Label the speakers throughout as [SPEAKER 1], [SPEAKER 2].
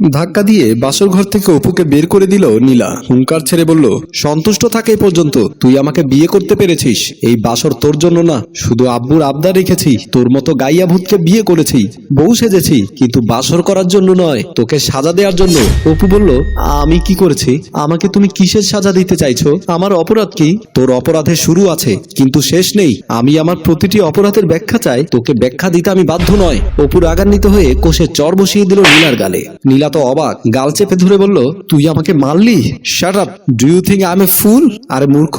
[SPEAKER 1] ধাক্কা দিয়ে বাসর ঘর থেকে অপুকে বের করে দিল নীলা। হুঙ্কার ছেড়ে বলল, সন্তুষ্ট থাকে পর্যন্ত। তুই আমাকে বিয়ে করতে পেরেছিস। এই বাসর তোর জন্য না। শুধু আব্বুর আবদার রেখেছি। তোর মতো গাইয়া ভূতকে বিয়ে করেছি। বউ সেজেছি, কিন্তু বাসর করার জন্য নয়, তোকে সাজা দেওয়ার জন্য। অপু বলল, আমি কি করেছি? আমাকে তুমি কিসের সাজা দিতে চাইছো? আমার অপরাধ কি? তোর অপরাধে শুরু আছে, কিন্তু শেষ নেই। আমি আমার প্রতিটি অপরাধের ব্যাখ্যা চাই। তোকে ব্যাখ্যা দিতে আমি বাধ্য নয়। অপুর আগান্বিত হয়ে কোষে চর বসিয়ে দিল নীলার গালে। নীলা তো অবাক। গাল চেপে ধরে বলল, তুই আমাকে মারলি? Shut do you think I am a fool আরে মূর্খ।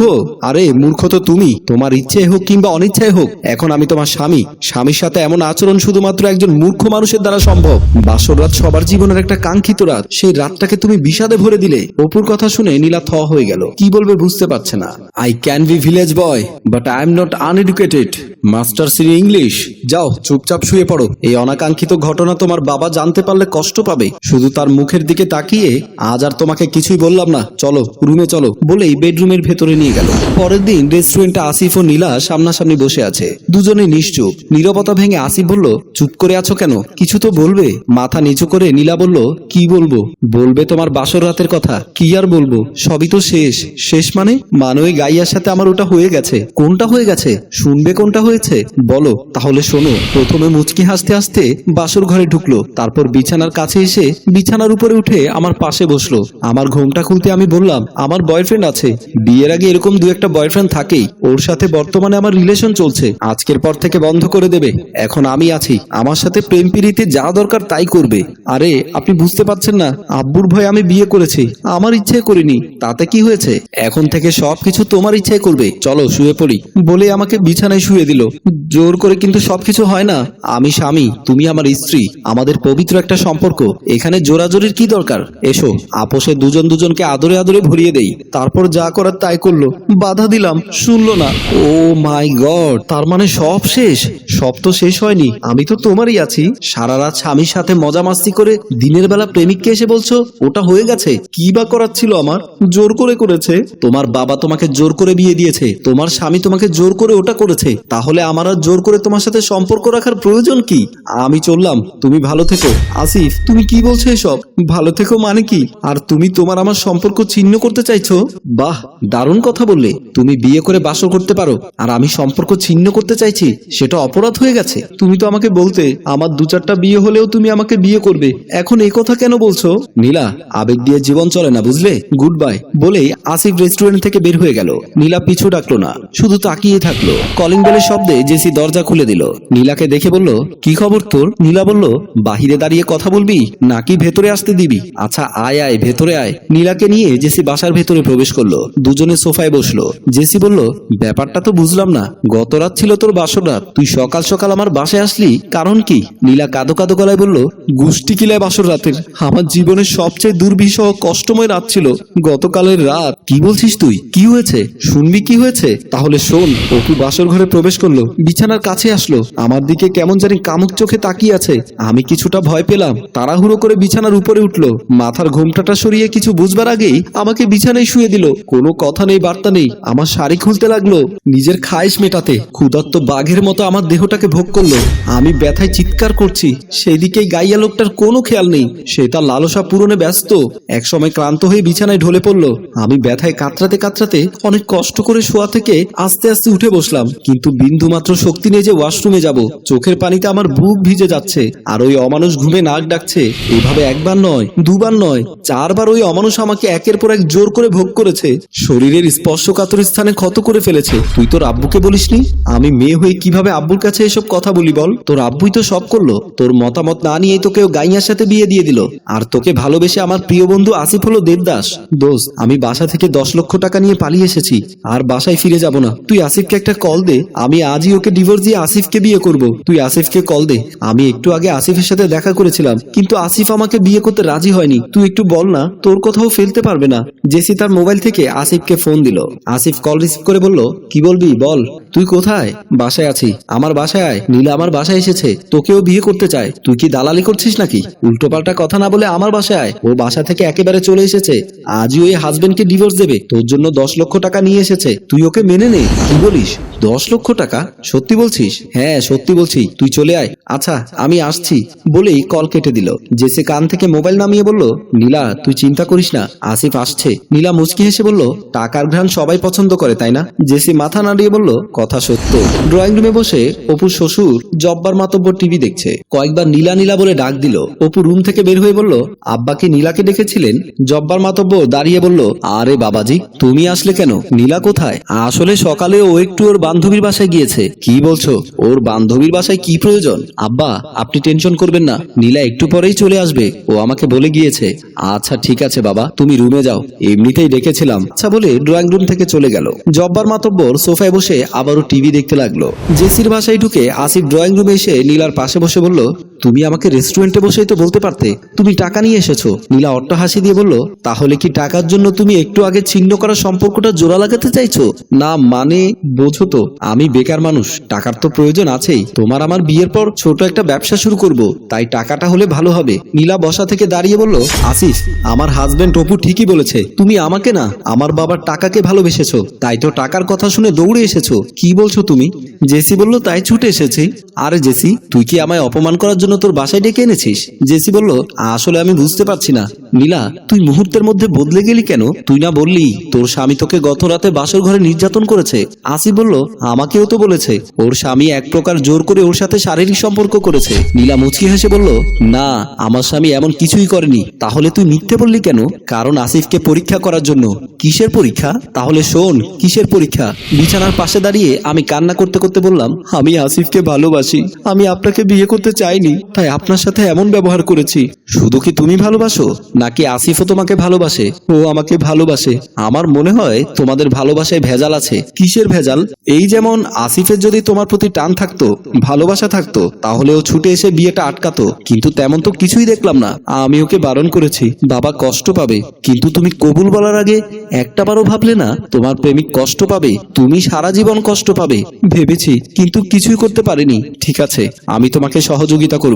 [SPEAKER 1] আরে মূর্খ তো তুমি। তোমার ইচ্ছে হোক কিংবা অনিচ্ছায় হোক, এখন আমি তোমার স্বামী। স্বামীর সাথে এমন আচরণ শুধুমাত্র একজন মূর্খ মানুষের দ্বারা সম্ভব। বাসর রাত সবার জীবনের একটা কাঙ্ক্ষিত রাত। সেই রাতটাকে তুমি বিষাদে ভরে দিলে। অপুর কথা শুনে নীলা থ হয়ে গেল। কি বলবে বুঝতে পারছে না। I can be village boy but I am not uneducated masters in English যাও, চুপচাপ শুয়ে পড়ো। এই অনাকাঙ্ক্ষিত ঘটনা তোমার বাবা জানতে পারলে কষ্ট পাবে। শুধু তার মুখের দিকে তাকিয়ে আজ আর তোমাকে কিছুই বললাম না। চলো, রুমে চলো, বলেই বেডরুমের ভেতরে নিয়ে গেল। পরের দিন রেস্টুরেন্টে আসিফ ও নীলা সামনাসামনি বসে আছে। দুজনে নিশ্চুপ। নীরবতা ভেঙে আসিফ বলল, চুপ করে আছো কেন? কিছু তো বলবে? মাথা নিচু করে নীলা বলল, কি বলব? বলবে তোমার বাসর রাতের কথা। কি আর বলব? সবই তো শেষ। শেষ মানে? মানে গাইয়ার সাথে আমার ওটা হয়ে গেছে। কোনটা হয়ে গেছে? শুনবে কোনটা হয়েছে? বলো, তাহলে শোনো। প্রথমে মুচকি হাসতে হাসতে বাসর ঘরে ঢুকলো। তারপর বিছানার কাছে এসে বিছানার উপরে উঠে আমার পাশে বসল। আমার ঘুমটা খুলতে আমি বললাম, আমার বয়ফ্রেন্ড আছে। বিয়ের আগে এরকম দু একটা বয়ফ্রেন্ড থাকেই। ওর সাথে বর্তমানে আমার রিলেশন চলছে। আজকের পর থেকে বন্ধ করে দেবে। এখন আমি আছি। আমার সাথে প্রেম পিড়িতে যা দরকার তাই করবে। আরে, আপনি বুঝতে পারছেন না। আব্বুর ভয়ে আমি বিয়ে করেছি। আমার ইচ্ছে করিনি। তাতে কি হয়েছে? এখন থেকে সবকিছু তোমার ইচ্ছায় করবে। চলো, শুয়ে পড়ি। বলে আমাকে বিছানায় শুয়ে দিল। জোর করে কিন্তু সবকিছু হয় না। আমি স্বামী, তুমি আমার স্ত্রী। আমাদের পবিত্র একটা সম্পর্ক। এখানে জোরাজোরির কি দরকার? এসো, আপোষে দুজন দুজনকে আদরে আদরে ভরিয়ে দেই। তারপর যা করার তাই করল। বাধা দিলাম, শুনলো না। ও মাই গড, তার মানে সব শেষ? সব তো শেষ হয়নি। আমি তো তোমারই আছি। সারা রাত স্বামীর সাথে মজা মাস্তি করে দিনের বেলা প্রেমিককে এসে বলছো, ওটা হয়ে গেছে? কি বা করার ছিল আমার? জোর করে করেছে। তোমার বাবা তোমাকে জোর করে বিয়ে দিয়েছে। তোমার স্বামী তোমাকে জোর করে ওটা করেছে। তাহলে আমার আর জোর করে তোমার সাথে সম্পর্ক রাখার প্রয়োজন কি? আমি চললাম। তুমি ভালো থেকো। আসিফ, তুমি কি বলছো এসব? ভালো থেকো মানে কি? আর তুমি তোমার আমার সম্পর্ক ছিন্ন করতে চাইছো? বাহ, দারুণ কথা বললে। তুমি বিয়ে করে বাসর করতে পারো। আর আমি সম্পর্ক ছিন্ন করতে চাইছি, সেটা অপরাধ হয়ে গেছে। তুমি তো আমাকে বলতে, আমার দু চারটা বিয়ে হলেও তুমি আমাকে বিয়ে করবে। এখন এই কথা কেন বলছো? নীলা, আবেগ দিয়ে জীবন চলে না বুঝলে? গুড বাই বলেই আসিফ রেস্টুরেন্ট থেকে বের হয়ে গেল। নীলা পিছু ডাকলো না, শুধু তাকিয়ে থাকল। কলিং বেলের শব্দে জেসি দরজা খুলে দিল। নীলাকে দেখে বলল, কি খবর তোর? নীলা বলল, বাহিরে দাঁড়িয়ে কথা বলবি? নাকি ভেতরে আসতে দিবি? আচ্ছা আয় আয়, ভেতরে আয়। নীলাকে নিয়ে জেসি বাসার ভেতরে প্রবেশ করল। দুজনে সোফায় বসল। জেসি বলল, ব্যাপারটা তো বুঝলাম না। গত রাত ছিল তোর বাসর রাত। তুই সকাল সকাল আমার বাসায় আসলি। কারণ কি? নীলা কাদো কাদো গলায় বলল গুষ্টি কিলায় বাসর রাতের। আমার জীবনের সবচেয়ে দুর্বিষহ, কষ্টময় রাত ছিল। গতকালের রাত। কি বলছিস তুই? কি হয়েছে? শুনবি কি হয়েছে? তাহলে শোন। অপু বাসর ঘরে প্রবেশ করল। বিছানার কাছে আসলো। আমার দিকে কেমন জানি কামুক চোখে তাকিয়ে আছে। আমি কিছুটা ভয় পেলাম। তাড়াহুড়ো করে বিছানার উপরে উঠল। মাথার ঘোমটাটা সরিয়ে কিছু বুঝবার আগেই আমাকে বিছানায় শুয়ে দিল। কোনো কথা নেই, বার্তা নেই। আমার শাড়ি খুলতে লাগল। নিজের খায়েশ মেটাতে ক্ষুধার্ত বাঘের মতো আমার দেহটাকে ভোগ করল। আমি ব্যথায় চিৎকার করছি। সেই দিকেই গাইয়া লোকটার কোনো খেয়াল নেই। সে তার লালসা পূরণে ব্যস্ত। একসময় ক্লান্ত হয়ে বিছানায় ঢলে পড়ল। আমি ব্যথায় কাতরাতে কাতরাতে অনেক কষ্ট করে শোয়া থেকে আস্তে আস্তে উঠে বসলাম। কিন্তু বিন্দু মাত্র শক্তি নেই যে ওয়াশরুমে যাব। চোখের পানিতে আমার বুক ভিজে যাচ্ছে। আর ওই অমানুষ ঘুমে নাক ডাকছে। এভাবে একবার নয়, দুবার নয়, চারবার ওই অমানুষ আমাকে একের পর এক জোর করে ভোগ করেছে। শরীরের স্পর্শকাতর স্থানে ক্ষত করে ফেলেছে। তুই তোর আব্বুকে বলিসনি? আমি মেয়ে হয়ে কীভাবে আব্বুর কাছে এসব কথা বলি বল? তোর আব্বুই তো সব করল। তোর মতামত না নিয়ে তোকে গাইয়ার সাথে বিয়ে দিয়ে দিল। আর তোকে ভালোবেসে আমার প্রিয় বন্ধু আসিফ হলো দেবদাস। দোস্ত, আমি বাসা থেকে দশ লক্ষ টাকা নিয়ে পালিয়ে এসেছি। আর বাসায় ফিরে যাব না। তুই আসিফকে একটা কল দে। আমি আজই ওকে ডিভোর্স দিয়ে আসিফকে বিয়ে করব। তুই আসিফকে কল দে। আমি একটু আগে আসিফের সাথে দেখা করেছিলাম। কিন্তু আসিফ আমাকে বিয়ে করতে রাজি হয়নি। তুই একটু বল না, তোর কোথাও ফেলতে পারবে না। জেসি তার মোবাইল থেকে আসিফকে ফোন দিল। আসিফ কল রিসিভ করে বলল, কি বলবি, বল। তুই কোথায়? বাসায় আছি। আমার বাসায় আয়। নীলা আমার বাসায় এসেছে। তোকেও বিয়ে করতে চায়। তুই কি দালালি করছিস নাকি? উল্টোপাল্টা কথা না বলে আমার বাসায় আয়। ও বাসা থেকে একেবারে চলে এসেছে। আজই ওই হাজবেন্ডকে ডিভোর্স দেবে। তোর জন্য দশ লক্ষ টাকা নিয়ে এসেছে। তুই ওকে মেনে নে। কি বলিস? দশ লক্ষ টাকা? সত্যি বলছিস? হ্যাঁ সত্যি বলছি। তুই চলে আয়। আচ্ছা আমি আসছি। বলেই কল কেটে দিল। জেসে কান থেকে মোবাইল নামিয়ে বলল, নীলা, তুই চিন্তা করিস না, আসিফ আসছে। নীলা মুচকি হেসে বলল, টাকার ঘ্রাণ সবাই পছন্দ করে, তাই না? জেসি মাথা নাড়িয়ে বলল, কথা সত্য। ড্রয়িং রুমে বসে অপুর শ্বশুর জব্বার মাতব্বর টিভি দেখছে। কয়েকবার নীলা নীলা বলে ডাক দিল। অপু রুম থেকে বের হয়ে বলল, আব্বাকে নীলাকে ডেকেছিলেন? জব্বার মাতব্য দাঁড়িয়ে বলল, আরে বাবাজি, তুমি আসলে কেন? নীলা কোথায়? আসলে সকালে ও একটু ওর বান্ধবীর বাসায় গিয়েছে। কি বলছো? ওর বান্ধবীর বাসায় কি প্রয়োজন? আব্বা, আপনি টেনশন করবেন না। নীলা একটু পরেই চলে আসবে। ও আমাকে বলে গিয়েছে আচ্ছা ঠিক আছে বাবা, তুমি রুমে যাও। এমনিতেই ডেকেছিলাম। আচ্ছা বলে ড্রয়িং রুম থেকে চলে গেল। জব্বার মাতব্বর সোফায় বসে আবারও টিভি দেখতে লাগল। জেসির বাসায় ঢুকে আসিফ ড্রয়িং রুমে এসে নীলার পাশে বসে বলল তুমি আমাকে রেস্টুরেন্টে বসেই তো বলতে পারতে। তুমি টাকা নিয়ে এসেছ। নীলা অট্ট হাসি দিয়ে বলল, তাহলে কি টাকার জন্য তুমি একটু আগে ছিন্ন করা সম্পর্কটা জোড়া লাগাতে চাইছো? না মানে বোঝো তো, আমি বেকার মানুষ, টাকার তো প্রয়োজন আছেই। তোমার আমার বিয়ের পর ছোট একটা ব্যবসা শুরু করব, তাই টাকাটা হলে ভালো হবে। নীলা বসা থেকে দাঁড়িয়ে বলল আসিস আমার হাজবেন্ড অপু ঠিকই বলেছে, তুমি আমাকে না, আমার বাবার টাকাকে ভালোবেসেছো, তাই তো টাকার কথা শুনে দৌড়ে এসেছ। কি বলছো তুমি? জেসি বলল, তাই ছুটে এসেছি। আরে জেসি, তুই কি আমায় অপমান করার জন্য তোর বাসায় ডেকে এনেছিস? জেসি বলল, আসলে আমি বুঝতে পারছি না। নীলা তুই মুহূর্তের মধ্যে বদলে গেলি কেন? তুই না বললি, তোর স্বামী তোকে গত রাতে বাসর ঘরে নির্যাতন করেছে। আসি বলল, আমাকেও তো বলেছে। ওর স্বামী এক প্রকার জোর করে ওর সাথে শারীরিক সম্পর্ক করেছে। নীলা মুচকি হেসে বলল, না, আমার স্বামী এমন কিছুই করেনি। তাহলে তুই মিথ্যে বললি কেন? কারণ আসিফকে পরীক্ষা করার জন্য। কিসের পরীক্ষা? তাহলে শোন, কিসের পরীক্ষা? বিছানার পাশে দাঁড়িয়ে আমি কান্না করতে করতে বললাম, আমি আসিফকে ভালোবাসি। আমি আপনাকে বিয়ে করতে চাইনি। তাই আপনার সাথে এমন ব্যবহার করেছি। শুধু কি তুমি ভালোবাসো, নাকি আসিফও তোমাকে ভালোবাসে? ও আমাকে ভালোবাসে। আমার মনে হয় তোমাদের ভালোবাসায় ভেজাল আছে। কিসের ভেজাল? এই যেমন আসিফের যদি তোমার প্রতি টান থাকতো, ভালোবাসা থাকতো, তাহলে ও ছুটে এসে বিয়েটা আটকাতো। কিন্তু তেমন তো কিছুই দেখলাম না। আমি ওকে বারণ করেছি, বাবা কষ্ট পাবে। কিন্তু তুমি কবুল বলার আগে একটাবারও ভাবলে না, তোমার প্রেমিক কষ্ট পাবে, তুমি সারা জীবন কষ্ট পাবে। ভেবেছি, কিন্তু কিছুই করতে পারিনি। ঠিক আছে, আমি তোমাকে সহযোগিতা করব।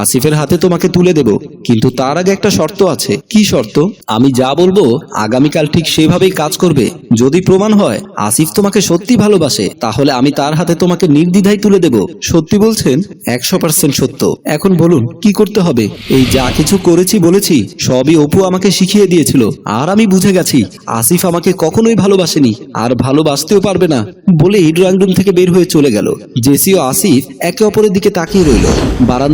[SPEAKER 1] আসিফের হাতে তোমাকে তুলে দেব, কিন্তু তার আগে একটা শর্ত আছে। কি শর্ত? আমি যা বলব, আগামীকাল ঠিক সেভাবেই কাজ করবে। যদি প্রমাণ হয়, আসিফ তোমাকে সত্যি ভালোবাসে, তাহলে আমি তার হাতে তোমাকে নির্দ্বিধায় তুলে দেব। সত্যি বলছেন? একশো পার্সেন্ট সত্য। এখন বলুন, কি করতে হবে? এই যা কিছু করেছি বলেছি, সবই অপু আমাকে শিখিয়ে দিয়েছিল। আর আমি বুঝে গেছি, আসিফ আমাকে কখনোই ভালোবাসেনি, আর ভালোবাসতেও পারবে না বলে রুম থেকে বের হয়ে চলে গেল। জেসি ও আসিফ একে অপরের দিকে তাকিয়ে রইল।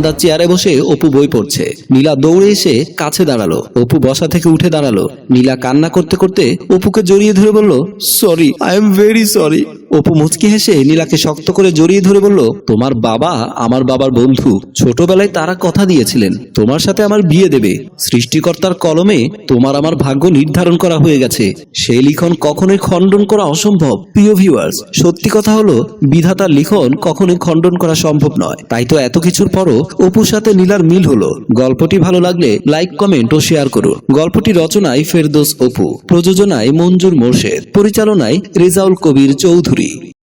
[SPEAKER 1] বারান্দার চেয়ারে বসে অপু বই পড়ছে। নীলা দৌড়ে এসে কাছে দাঁড়াল। অপু বসা থেকে উঠে দাঁড়াল। নীলা কান্না করতে করতে অপুকে জড়িয়ে ধরে বলল sorry I am very sorry Apu মুচকি হেসে নীলাকে শক্ত করে জড়িয়ে ধরে বলল, তোমার বাবা আমার বাবার বন্ধু। ছোটবেলায় তারা কথা দিয়েছিলেন, তোমার সাথে আমার বিয়ে দেবে। সৃষ্টিকর্তার কলমে তোমার আমার ভাগ্য নির্ধারণ করা হয়ে গেছে। সেই লিখন কখনোই খণ্ডন করা অসম্ভব। প্রিয় ভিউয়ার্স সত্যি কথা হলো, বিধাতার লিখন কখনোই খণ্ডন করা সম্ভব নয়। তাই তো এত কিছুর পরও অপুর সাথে নীলার মিল হলো। গল্পটি ভালো লাগলে লাইক কমেন্ট ও শেয়ার করুন। গল্পটি রচনায় ফেরদোস অপু, প্রযোজনায় মঞ্জুর মোর্শেদ, পরিচালনায় রেজাউল কবির চৌধুরী। ضروری